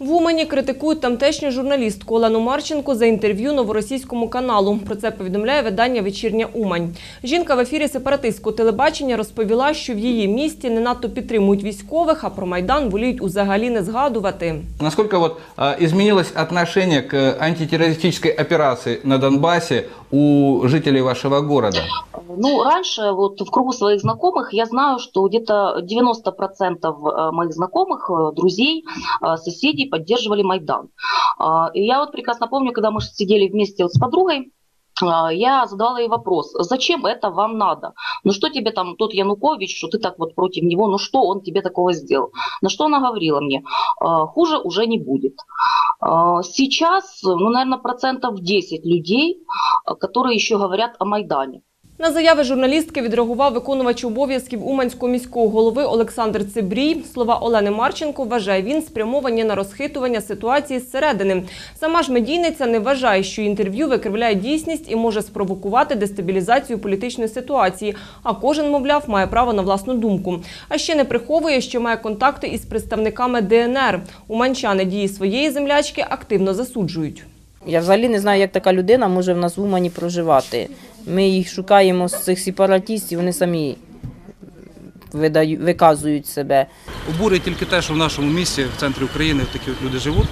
В Умані критикують тамтешню журналістку Олену Марченко за інтерв'ю новоросійському каналу. Про це повідомляє видання «Вечірня Умань». Жінка в ефірі сепаратистського телебачення розповіла, що в її місті не надто підтримують військових, а про Майдан воліють узагалі не згадувати. Насколько вот а, изменилось отношение к антитеррористической операции на Донбассе у жителей вашего города? Ну, раньше вот в кругу своих знакомых я знаю, что где-то 90% э, моих знакомых, э, друзей, э, соседей поддерживали Майдан. А, И я вот прекрасно помню, когда мы сидели вместе вот с подругой, я задавала ей вопрос, зачем это вам надо? Ну что тебе там тот Янукович, что ты так вот против него, ну что он тебе такого сделал? На что она говорила мне, «А, хуже уже не будет. Сейчас, ну, наверное, процентов 10 людей, которые еще говорят о Майдане. На заяви журналістки відреагував виконувач обов'язків Уманського міського голови Олександр Цибрій. Слова Олени Марченко вважає він спрямовані на розхитування ситуації зсередини. Сама ж медійниця не вважає, що інтерв'ю викривляє дійсність і може спровокувати дестабілізацію політичної ситуації. А кожен, мовляв, має право на власну думку. А ще не приховує, що має контакти із представниками ДНР. Уманчани дії своєї землячки активно засуджують. Я взагалі не знаю, як така людина може в нас в Умані проживати. Ми їх шукаємо з цих сепаратістів, вони самі видають, виказують себе. Обурює тільки те, що в нашому місті, в центрі України, такі от люди живуть.